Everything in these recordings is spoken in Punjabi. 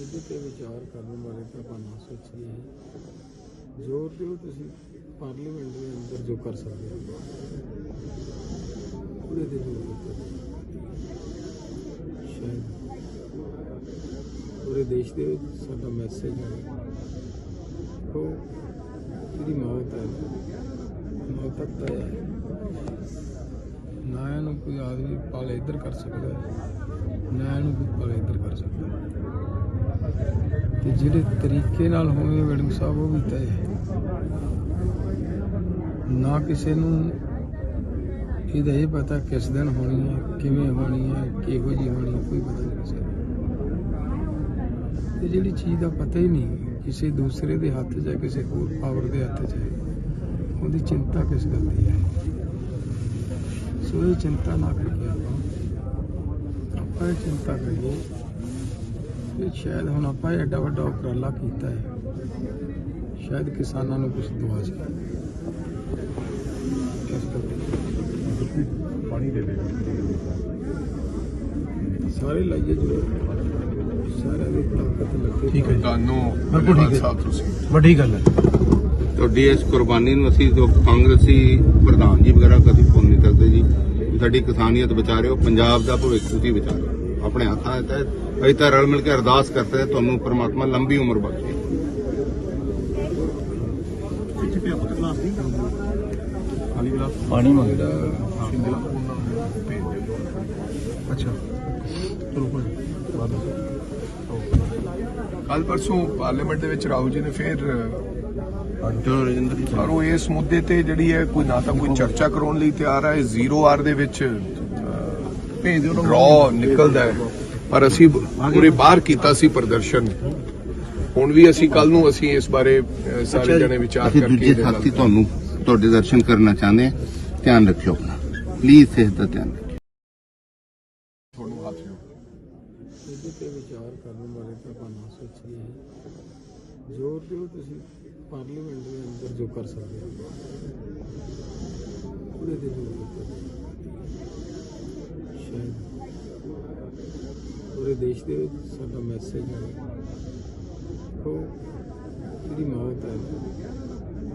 ਇਹਦੇ ਤੇ ਵਿਚਾਰ ਕਰਨ ਬਾਰੇ ਤਾਂ ਆਪਾਂ ਨਾ ਸੋਚੀਏ। ਜ਼ੋਰ ਦਿਓ ਤੁਸੀਂ ਪਾਰਲੀਮੈਂਟ ਦੇ ਅੰਦਰ ਜੋ ਕਰ ਸਕਦੇ ਹੋ। ਉਹਦੇ ਤੇ ਜ਼ੋਰ ਦਿੱਤਾ ਸ਼ਾਇਦ ਪੂਰੇ ਦੇਸ਼ ਦੇ ਵਿੱਚ ਸਾਡਾ ਮੈਸੇਜ ਹੈ ਕੋ ਇਹਦੀ ਮੌਤ ਹੈ। ਮੌਤ ਤੱਕ ਤੈਅ ਹੈ। ਨਾ ਇਹਨੂੰ ਕੋਈ ਆਦਮੀ ਪਾਲੇ ਇੱਧਰ ਕਰ ਸਕਦਾ ਨਾ ਇਹਨੂੰ ਕੋਈ ਪਾਲੇ ਇੱਧਰ ਕਰ ਸਕਦਾ ਤੇ ਜਿਹੜੇ ਤਰੀਕੇ ਨਾਲ ਹੋਵੇ ਵੜਿੰਗ ਸਾਹਿਬ, ਉਹ ਵੀ ਤੈਅ ਹੈ। ਨਾ ਕਿਸੇ ਨੂੰ ਇਹਦਾ ਇਹ ਪਤਾ ਕਿਸ ਦਿਨ ਹੋਣੀ ਹੈ, ਕਿਵੇਂ ਹੋਣੀ ਹੈ, ਕਿਹੋ ਜੀ ਹੋਣੀ ਹੈ, ਕੋਈ ਪਤਾ ਨਹੀਂ ਕਿਸੇ ਨੂੰ। ਤੇ ਜਿਹੜੀ ਚੀਜ਼ ਦਾ ਪਤਾ ਹੀ ਨਹੀਂ ਕਿਸੇ ਦੂਸਰੇ ਦੇ ਹੱਥ 'ਚ ਹੈ, ਕਿਸੇ ਹੋਰ ਪਾਵਰ ਦੇ ਹੱਥ 'ਚ ਹੈ, ਉਹਦੀ ਚਿੰਤਾ ਕਿਸ ਗੱਲ ਦੀ ਹੈ? ਸੋ ਇਹ ਚਿੰਤਾ ਨਾ ਕਰੀਏ ਆਪਾਂ। ਆਪਾਂ ਇਹ ਚਿੰਤਾ ਕਰੀਏ ਕਿ ਸ਼ਾਇਦ ਹੁਣ ਆਪਾਂ ਇਹ ਐਡਾ ਵੱਡਾ ਉਪਰਾਲਾ ਕੀਤਾ ਹੈ। ਸ਼ਾਇਦ ਕਿਸਾਨਾਂ ਨੂੰ ਕੁਝ ਦਵਾ ਸਕੇ। ਇਸ ਕਰਕੇ ਪਾਣੀ ਦੇ ਦੇ ਸਾਰੇ ਲਾਈਏ ਜੋ। ਸਾਰਿਆਂ ਦੀ ਤਾਕਤ ਲੱਗੇ। ਠੀਕ ਹੈ। ਤੁਹਾਨੂੰ ਬਿਲਕੁਲ ਠੀਕ ਹੈ। ਸਾਹਿਬ ਤੁਸੀਂ। ਵੱਡੀ ਗੱਲ ਹੈ। ਤੁਹਾਡੀ ਇਸ ਕੁਰਬਾਨੀ ਨੂੰ ਅਸੀਂ ਜੋ ਕਾਂਗਰਸੀ ਪ੍ਰਧਾਨ ਜੀ ਵਗੈਰਾ ਕਦੀ ਭੁੱਲ ਨਹੀਂ ਸਕਦੇ ਜੀ ਵੀ ਸਾਡੀ ਕਿਸਾਨੀਅਤ ਬਚਾ ਰਹੇ ਹੋ ਪੰਜਾਬ ਦਾ ਭਵਿੱਖ ਤੁਸੀਂ ਹੋ ਆਪਣੇ ਹੱਥਾਂ ਦੇ ਤਹਿਤ ਅਸੀਂ ਤਾਂ ਰਲ ਮਿਲ ਕੇ ਅਰਦਾਸ ਕਰਦੇ ਹਾਂ ਤੁਹਾਨੂੰ ਪ੍ਰਮਾਤਮਾ ਲੰਬੀ ਉਮਰ ਬਖਸ਼ੇ। ਪਾਣੀ ਮੰਗਦਾ। ਅੱਛਾ। ਚਲੋ ਕੋਈ ਕੱਲ ਪਰਸੋਂ ਪਾਰਲੀਮੈਂਟ ਦੇ ਵਿੱਚ ਰਾਹੁਲ ਜੀ ਨੇ ਫਿਰ ਚਲੋ ਰਜਿੰਦਰ ਪਰ ਉਹ ਇਸ ਮੁੱਦੇ ਤੇ ਜਿਹੜੀ ਹੈ ਕੋਈ ਨਾ ਤਾਂ ਕੋਈ ਚਰਚਾ ਕਰਾਉਣ ਲਈ ਤਿਆਰ ਹੈ ਜ਼ੀਰੋ ਆਰ ਦੇ ਵਿੱਚ ਭੇਜ ਦਿਓ ਰॉ ਨਿਕਲਦਾ ਹੈ। ਪਰ ਅਸੀਂ ਪੂਰੇ ਬਾਹਰ ਕੀਤਾ ਸੀ ਪ੍ਰਦਰਸ਼ਨ। ਹੁਣ ਵੀ ਅਸੀਂ ਕੱਲ ਨੂੰ ਅਸੀਂ ਇਸ ਬਾਰੇ ਸਾਰੇ ਜਣੇ ਵਿਚਾਰ ਕਰਕੇ ਦੂਜੇ ਸਾਥੀ ਤੁਹਾਨੂੰ ਤੁਹਾਡੇ ਦਰਸ਼ਨ ਕਰਨਾ ਚਾਹੁੰਦੇ ਹਾਂ। ਧਿਆਨ ਰੱਖਿਓ ਆਪਣਾ। ਪਲੀਜ਼ ਸਿਹਤ ਦਾ ਧਿਆਨ ਰੱਖਿਓ। ਤੁਹਾਨੂੰ ਹੱਥ ਜੋੜ। ਇਹਦੇ ਤੇ ਵਿਚਾਰ ਕਰਨ ਬਾਰੇ ਤਾਂ ਆਪਾਂ ਨਾ ਸੋਚੀਏ ਜ਼ੋਰ ਦਿਓ ਤੁਸੀਂ। ਪਾਰਲੀਮੈਂਟ ਦੇ ਅੰਦਰ ਜੋ ਕਰ ਸਕਦੇ ਹੋ ਉਹਦੇ ਤੇ ਜ਼ੋਰ ਸ਼ਾਇਦ ਪੂਰੇ ਦੇਸ਼ ਦੇ ਵਿੱਚ ਸਾਡਾ ਮੈਸੇਜ ਹੈ। ਕੋ ਇਹਦੀ ਮੌਤ ਹੈ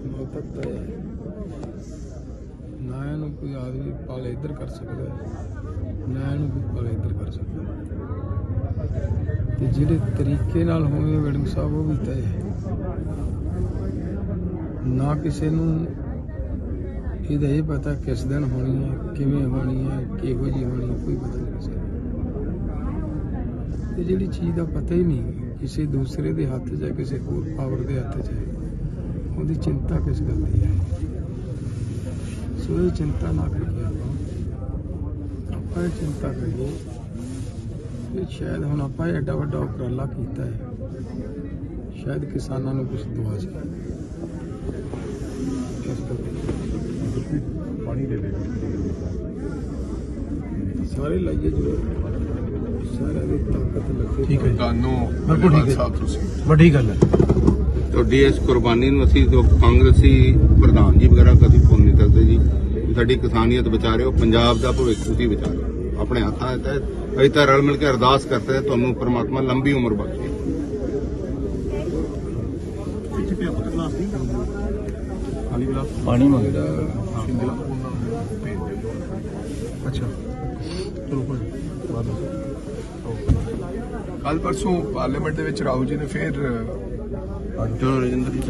ਮੌਤ ਤੱਕ ਤੈਅ ਹੈ। ਨਾ ਇਹਨੂੰ ਕੋਈ ਆਦਮੀ ਪਾਲੇ ਇੱਧਰ ਕਰ ਸਕਦਾ ਨਾ ਇਹਨੂੰ ਕੋਈ ਪਾਲੇ ਇੱਧਰ ਕਰ ਸਕਦਾ ਹੈ। ਤੇ ਜਿਹੜੇ ਤਰੀਕੇ ਨਾਲ ਹੋਵੇ ਵੜਿੰਗ ਸਾਹਿਬ, ਉਹ ਵੀ ਤੈਅ ਹੈ। ਨਾ ਕਿਸੇ ਨੂੰ ਇਹਦਾ ਇਹ ਪਤਾ ਕਿਸ ਦਿਨ ਹੋਣੀ ਹੈ, ਕਿਵੇਂ ਹੋਣੀ ਹੈ, ਕਿਹੋ ਜੀ ਹੋਣੀ ਹੈ, ਕੋਈ ਪਤਾ ਨਹੀਂ ਕਿਸੇ ਤੇ ਜਿਹੜੀ ਚੀਜ਼ ਦਾ ਪਤਾ ਹੀ ਨਹੀਂ ਕਿਸੇ ਦੂਸਰੇ ਦੇ ਹੱਥ 'ਚ ਹੈ ਕਿਸੇ ਹੋਰ ਪਾਵਰ ਦੇ ਹੱਥ 'ਚ ਹੈ, ਉਹਦੀ ਚਿੰਤਾ ਕਿਸ ਗੱਲ ਦੀ ਹੈ? ਸੋ ਇਹ ਚਿੰਤਾ ਨਾ ਕਰੀਏ ਆਪਾਂ। ਆਪਾਂ ਇਹ ਚਿੰਤਾ ਕਰੀਏ ਕਿ ਸ਼ਾਇਦ ਹੁਣ ਆਪਾਂ ਐਡਾ ਵੱਡਾ ਉਪਰਾਲਾ ਕੀਤਾ ਹੈ। ਸ਼ਾਇਦ ਕਿਸਾਨਾਂ ਨੂੰ ਕੁਝ ਦੁਆ ਸਕੇ ਪਾਣੀ ਦੇ ਦੇ ਸਾਰੇ ਲਾਈਏ ਜੋ। ਸਾਰਿਆਂ ਦੀ ਤਾਕਤ ਲੱਗੇ ਠੀਕ ਹੈ ਜੀ। ਤੁਹਾਨੂੰ ਬਿਲਕੁਲ ਠੀਕ ਹੈ। ਸਾਹਿਬ ਤੁਸੀਂ। ਵੱਡੀ ਗੱਲ ਹੈ। ਤੁਹਾਡੀ ਇਸ ਕੁਰਬਾਨੀ ਨੂੰ ਅਸੀਂ ਜੋ ਕਾਂਗਰਸੀ ਪ੍ਰਧਾਨ ਜੀ ਵਗੈਰਾ ਕਦੀ ਭੁੱਲ ਨਹੀਂ ਸਕਦੇ ਜੀ। ਸਾਡੀ ਕਿਸਾਨੀਅਤ ਬਚਾ ਰਹੇ ਹੋ ਪੰਜਾਬ ਦਾ ਭਵਿੱਖ ਤੁਸੀਂ ਬਚਾ ਰਹੇ ਹੋ ਆਪਣੇ ਹੱਥਾਂ ਦੇ ਤਹਿਤ ਅਸੀਂ ਤਾਂ ਰਲ ਮਿਲ ਕੇ ਅਰਦਾਸ ਕਰਦੇ ਹਾਂ ਤੁਹਾਨੂੰ ਪ੍ਰਮਾਤਮਾ ਲੰਬੀ ਉਮਰ ਬਖਸ਼ੇ ਪਿੱਛੇ ਪਿਆ ਪੁੱਤ ਗਲਾਸ ਦੀ ਖਾਲੀ ਗਲਾਸ? ਪਾਣੀ ਮੰਗਦਾ। ਅੱਛਾ। ਚਲੋ ਕੋਈ ਬਾਅਦ ਕੱਲ ਪਰਸੋਂ ਪਾਰਲੀਮੈਂਟ ਦੇ ਵਿੱਚ ਰਾਹੁਲ ਜੀ ਨੇ ਫਿਰ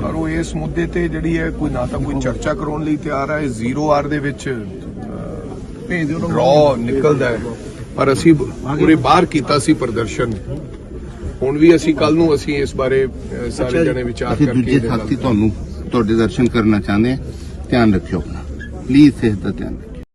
ਪਰ ਉਹ ਇਸ ਮੁੱਦੇ ਤੇ ਜਿਹੜੀ ਹੈ ਕੋਈ ਨਾ ਤਾਂ ਕੋਈ ਚਰਚਾ ਕਰਾਉਣ ਲਈ ਤਿਆਰ ਹੈ ਜ਼ੀਰੋ ਆਰ ਦੇ ਵਿੱਚ ਭੇਜ ਦਿਓ ਰॉ ਨਿਕਲਦਾ ਹੈ। ਪਰ ਅਸੀਂ ਪੂਰੇ ਬਾਹਰ ਕੀਤਾ ਸੀ ਪ੍ਰਦਰਸ਼ਨ। ਹੁਣ ਵੀ ਅਸੀਂ ਕੱਲ ਨੂੰ ਅਸੀਂ ਇਸ ਬਾਰੇ ਸਾਰੇ ਜਣੇ ਵਿਚਾਰ ਕਰਕੇ ਦੂਜੇ ਸਾਥੀ ਤੁਹਾਨੂੰ ਤੁਹਾਡੇ ਦਰਸ਼ਨ ਕਰਨਾ ਚਾਹੁੰਦੇ ਹਾਂ ਧਿਆਨ ਰੱਖਿਓ ਆਪਣਾ। ਪਲੀਜ਼ ਸਿਹਤ ਦਾ ਧਿਆਨ ਰੱਖਿਓ।